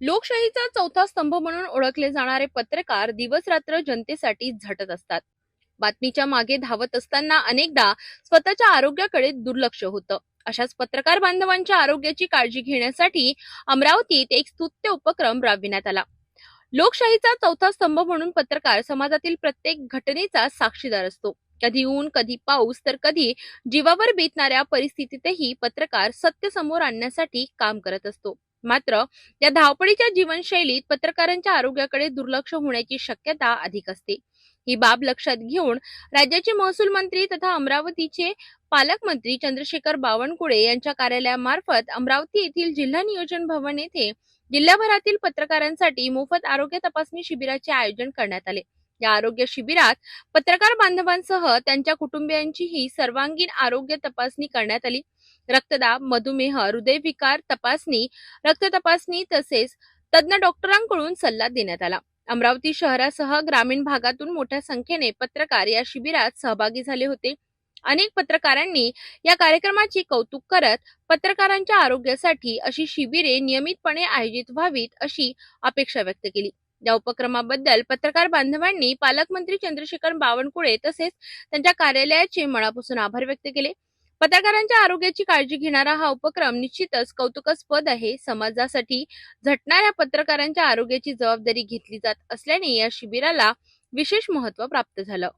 लोकशाहीचा चौथा स्तंभ म्हणून ओळखले जाणारे पत्रकार दिवस रात्र जनतेसाठी झटत असतात. बातमीच्या मागे धावत असताना अनेकदा स्वतःच्या आरोग्याकडे दुर्लक्ष होतं. अशाच पत्रकार बांधवांच्या आरोग्याची काळजी घेण्यासाठी अमरावतीत एक स्तुत्य उपक्रम राबविण्यात आला. लोकशाहीचा चौथा स्तंभ म्हणून पत्रकार समाजातील प्रत्येक घटनेचा साक्षीदार असतो. कधी ऊन कधी पाऊस तर कधी जीवावर बेतणाऱ्या परिस्थितीतही पत्रकार सत्य समोर आणण्यासाठी काम करत असतो. मात्र या धावपळीच्या जीवनशैलीत पत्रकारांच्या आरोग्याकडे दुर्लक्ष होण्याची शक्यता अधिक असते. ही बाब लक्षात घेऊन राज्याचे महसूल मंत्री तथा अमरावतीचे पालकमंत्री चंद्रशेखर बावनकुळे यांच्या कार्यालयामार्फत अमरावती येथील जिल्हा नियोजन भवन येथे जिल्हाभरातील पत्रकारांसाठी मोफत आरोग्य तपासणी शिबिराचे आयोजन करण्यात आले. या आरोग्य शिबिरात पत्रकार बांधवांसह त्यांच्या कुटुंबियांचीही सर्वांगीण आरोग्य तपासणी करण्यात आली. रक्तदाब मधुमेह हृदयविकार तपासणी रक्त तपासणी तसेच तज्ज्ञ डॉक्टरांकडून सल्ला देण्यात आला. अमरावती शहरासह ग्रामीण भागातून मोठ्या संख्येने पत्रकार या शिबिरात सहभागी झाले होते. अनेक पत्रकारांनी या कार्यक्रमाचे कौतुक करत पत्रकारांच्या आरोग्यासाठी अशी शिबिरे नियमितपणे आयोजित व्हावीत अशी अपेक्षा व्यक्त केली. या उपक्रमाबद्दल पत्रकार बांधवांनी पालकमंत्री चंद्रशेखर बावनकुळे तसेच त्यांच्या कार्यालयाचे मनापासून आभार व्यक्त केले. पत्रकारांच्या आरोग्याची काळजी घेणारा हा उपक्रम निश्चितच कौतुकास्पद आहे. समाजासाठी झटणाऱ्या पत्रकारांच्या आरोग्याची जबाबदारी घेतली जात असल्याने या शिबिराला विशेष महत्त्व प्राप्त झालं.